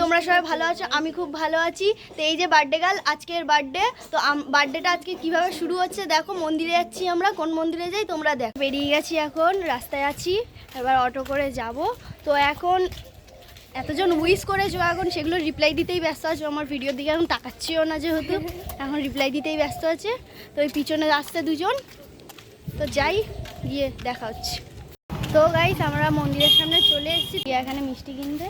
তোমরা সবাই ভালো আছো, আমি খুব ভালো আছি। তো এই যে বার্থডে গার্ল আজকের বার্থডে তো বার্থডেটা আজকে কীভাবে শুরু হচ্ছে দেখো, মন্দিরে যাচ্ছি আমরা। কোন মন্দিরে যাই তোমরা দেখো। বেরিয়ে গেছি এখন, রাস্তায় আছি, এবার অটো করে যাব। তো এখন এতজন উইশ করেছ এখন, সেগুলো রিপ্লাই দিতেই ব্যস্ত আছো। আমার ভিডিওর দিকে এখন তাকাচ্ছিও না যেহেতু, এখন রিপ্লাই দিতেই ব্যস্ত আছে। তো ওই পিছনে আসছে দুজন। তো যাই, গিয়ে দেখা হচ্ছে। তো গাইস আমরা মন্দিরের সামনে চলে এসেছি। এখানে মিষ্টি কিনতে।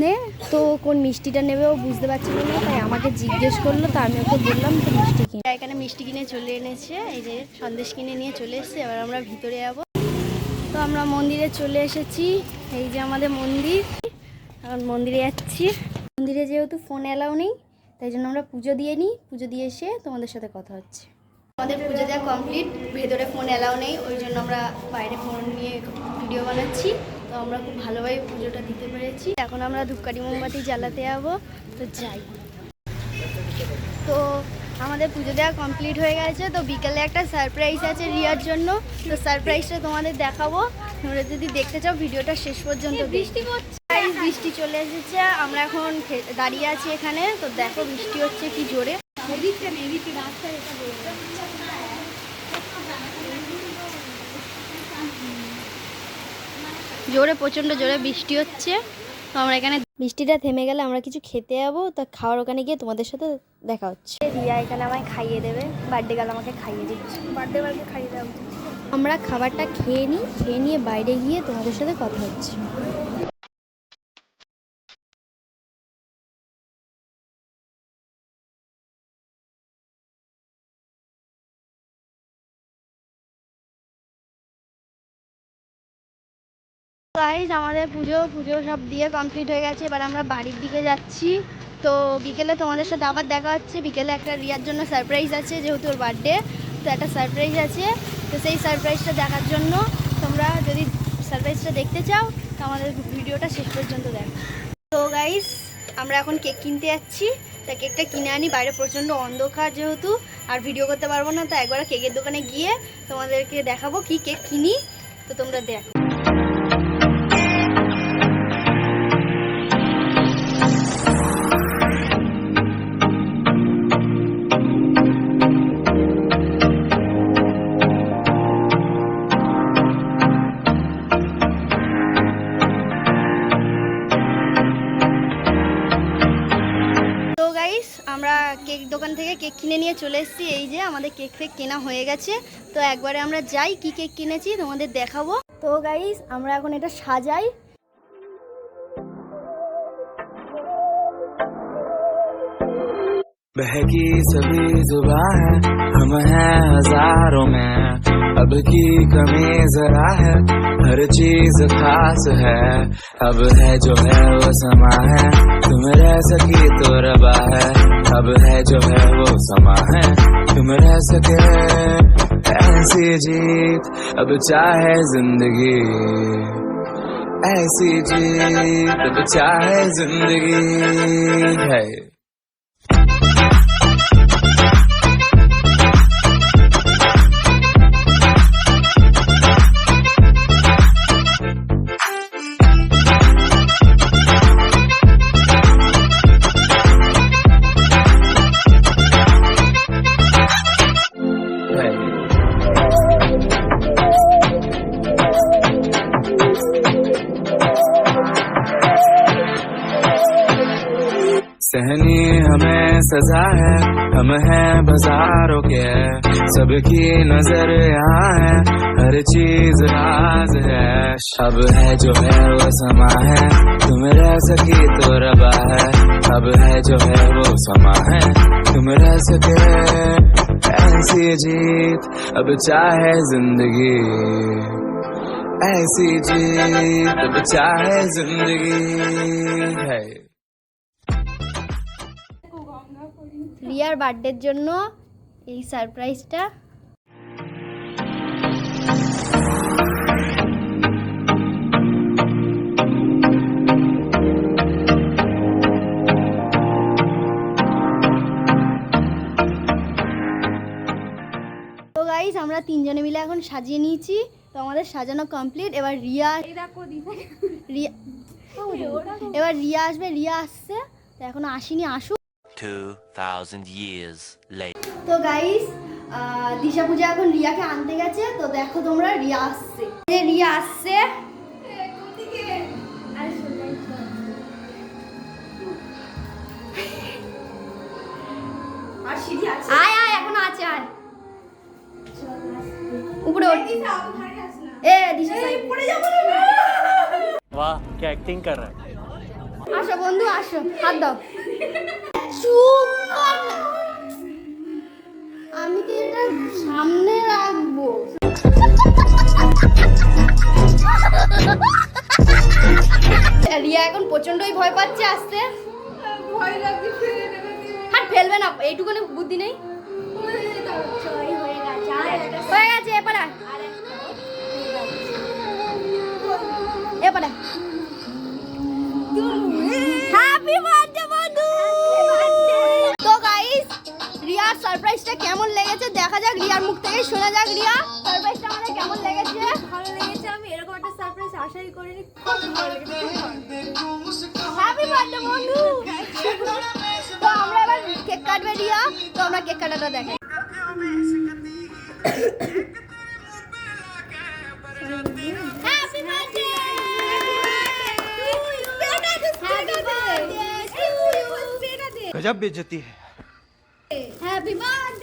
নে, তো কোন মিষ্টিটা নেবে ও বুঝতে পারছিল না, তাই আমাকে জিজ্ঞেস করল, তো আমি ওকে বললাম তো মিষ্টি কিনে। এখানে মিষ্টি কিনে চলে এনেছে, এই যে সন্দেশ কিনে নিয়ে চলে এসেছে, এবার আমরা ভিতরে যাব। তো আমরা মন্দিরে চলে এসেছি, এই যে আমাদের মন্দির। এখন মন্দিরে যাচ্ছি। মন্দিরে যেহেতু ফোন অ্যালাউ নেই, তাই জন্য আমরা পুজো দিয়ে নিই, পুজো দিয়ে এসে তোমাদের সাথে কথা হচ্ছে। আমাদের পুজো দেওয়া কমপ্লিট ভেতরে ফোন অ্যালাউ নেই ওই জন্য আমরা বাইরে ফোন নিয়ে ভিডিও বানাচ্ছি। তো আমরা খুব ভালোভাবে পুজোটা দিতে পেরেছি। এখন আমরা ধূপকাঠি মোমবাতি জ্বালাতে যাব। তো যাই। তো আমাদের পুজো দেওয়া কমপ্লিট হয়ে গেছে। তো বিকেলে একটা সারপ্রাইজ আছে রিয়ার জন্য। তো সারপ্রাইজটা তোমাদের দেখাবো। তোমরা যদি দেখতে চাও ভিডিওটা শেষ পর্যন্ত বৃষ্টি বৃষ্টি চলে এসেছে। আমরা এখন দাঁড়িয়ে আছি এখানে। তো দেখো বৃষ্টি হচ্ছে কি জোরে। জোরে প্রচণ্ড জোরে বৃষ্টি হচ্ছে তো আমরা এখানে বৃষ্টিটা থেমে গেলে আমরা কিছু খেতে যাব তা খাওয়ার ওখানে গিয়ে তোমাদের সাথে দেখা হচ্ছে রিয়া এখানে আমায় খাইয়ে দেবে বার্থডে গাল আমাকে খাইয়ে দিচ্ছে বার্থডে গালকে খাইয়ে দেবো আমরা খাবারটা খেয়ে নিই খেয়ে নিয়ে বাইরে গিয়ে তোমাদের সাথে কথা হচ্ছে গাইজ আমাদের পুজো পুজো সব দিয়ে কমপ্লিট হয়ে গেছে। এবার আমরা বাড়ির দিকে যাচ্ছি। তো বিকেলে তোমাদের সাথে আবার দেখা হচ্ছে। বিকেলে একটা রিয়ার জন্য সারপ্রাইজ আছে, যেহেতু ওর বার্থডে তো একটা সারপ্রাইজ আছে। তো সেই সারপ্রাইজটা দেখার জন্য তোমরা যদি সারপ্রাইজটা দেখতে চাও, তো আমাদের ভিডিওটা শেষ পর্যন্ত দেখো। তো গাইজ আমরা এখন কেক কিনতে যাচ্ছি। তা কেকটা কিনে আনি। বাইরে প্রচণ্ড অন্ধকার যেহেতু, আর ভিডিও করতে পারব না। তো একবার কেকের দোকানে গিয়ে তোমাদেরকে দেখাবো কি কেক কিনি। তো তোমরা দেখো। গাইস আমরা কেক দোকান থেকে কেক কিনে নিয়ে চলে এসেছি। এই যে আমাদের কেক ফেক কেনা হয়ে গেছে। তো একবারে আমরা যাই, কি কেক কিনেছি তোমাদের দেখাবো। তো গাইস আমরা এখন এটা সাজাই। बहकी सभी जुबा है, हम हैं हज़ारों में। अब की कमी जरा है, हर चीज़ खास है। अब है जो है वो समा है, तुम रह सकी तो रबा है। अब है जो है वो समा है, तुम रह सके ऐसी जीत। अब चाहे ज़िंदगी, ऐसी जीत। अब चाहे ज़िंदगी, है। सहनी हमें सजा है, हम हैं बाजारों के, सबकी नज़र यहाँ है, हर चीज़ राज है। अब है जो है वो समा है, तुम रह सकी तो रबा है। अब है जो है वो समा है, तुम रह सके। ऐसी जीत, अब चाहे ज़िंदगी। ऐसी जीत, अब चाहे ज़िंदगी। है। রিয়ার বার্থডের জন্য এই সারপ্রাইজটা। গাইজ আমরা তিনজনে মিলে এখন সাজিয়ে নিয়েছি। তো আমাদের সাজানো কমপ্লিট এবার রিয়া রিয়া এবার রিয়া আসবে। রিয়া আসছে। তো এখনও আসেনি আসুক। 2000 years later. তো গাইস দিশা পূজা এখন রিয়াকে আনতে গেছে তো দেখো তোমরা রিয়া আসছে। যে রিয়া আসছে। আয় আয় আছে এ দিশা আসো বন্ধু আসো। হাত দাও। চুপ। আমি তো এটা সামনে রাখব। রিয়া এখন প্রচন্ডই ভয় পাচ্ছে আসতে। ভয় লাগছে হাত ফেলবে না এইটুকুনি বুদ্ধি নেই। সারপ্রাইজটা কেমন লেগেছে দেখা যাক রিয়ার মুখ থেকে শোনা যাক রিয়া সারপ্রাইজটা আমাদের কেমন লেগেছে ভালো লেগেছে আমি এরকম একটা সারপ্রাইজ আশাই করিনি খুব ভালো লেগেছে হ্যাপি বার্থডে বন্ধু তো আমরা এবার কেক কাটবে রিয়া তো আমরা কেক কাটাটা দেখাই হ্যাপি বার্থডে হ্যাপি বার্থডে गजब बेइज्जती है হ্যাপি বার্থডে ডিয়ার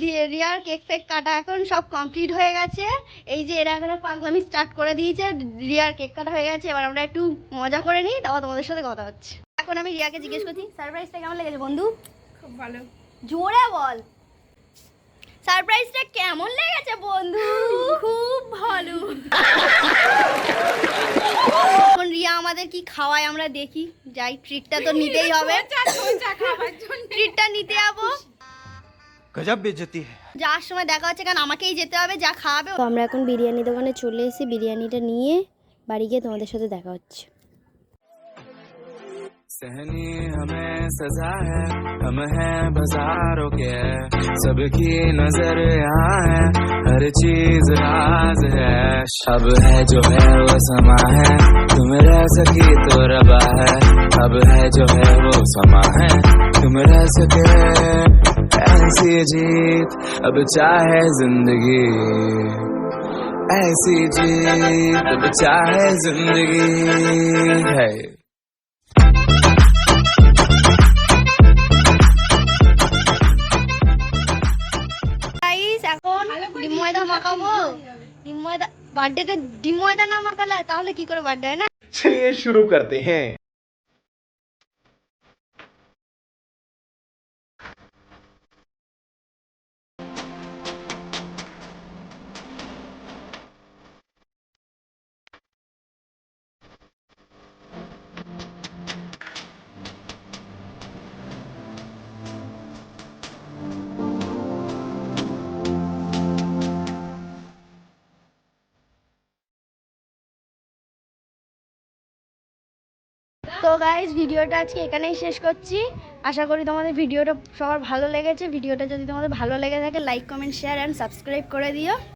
দিয়ে রিয়ার কেক ফেক কাটা এখন সব কমপ্লিট হয়ে গেছে। এই যে এরা এখন পাগলামি স্টার্ট করে দিয়েছে রিয়ার কেক কাটা হয়ে গেছে। এবার আমরা একটু মজা করে নিই তারপর তোমাদের সাথে কথা হচ্ছে। এখন আমি রিয়াকে জিজ্ঞেস করছি সারপ্রাইজটা কেমন লেগেছে বন্ধু? খুব ভালো। জোরে বল। সারপ্রাইজটা কেমন লেগেছে বন্ধু? খুব ভালো। এখন রিয়া আমাদের কি খাওয়ায় আমরা দেখি। যাই ট্রিটটা তো নিতেই হবে। ট্রিটটা নিতে যাব। गजब बेइज्जती है যাওয়ার সময় দেখা হচ্ছে কারণ আমাকেই যেতে হবে যা খাওয়াবে তো আমরা এখন বিরিয়ানি দোকানে চলে এসেছি বিরিয়ানিটা নিয়ে বাড়ি গিয়ে তোমাদের সাথে দেখা হচ্ছে सहनी हमें सजा है हम हैं बाजारों के सबकी नजर यहाँ है हर चीज राज है अब है जो है वो समा है तुम रह सकी तो रबा है अब है जो है वो समा है तुम रह सके ऐसी जीत अब चाहे जिंदगी ऐसी जीत अब चाहे जिंदगी है গাইস এখন ডিম ময়দা মাখাবো ডিম ময়দা বার্থডেতে ডিম ময়দা না মাখালে তাহলে কি করে বার্থডে হয় না चलिए शुरू करते हैं তো গাইস ভিডিওটা আজকে এখানেই শেষ করছি। আশা করি তোমাদের ভিডিওটা সবার ভালো লেগেছে। ভিডিওটা যদি তোমাদের ভালো লেগে থাকে like comment share and subscribe করে দিও।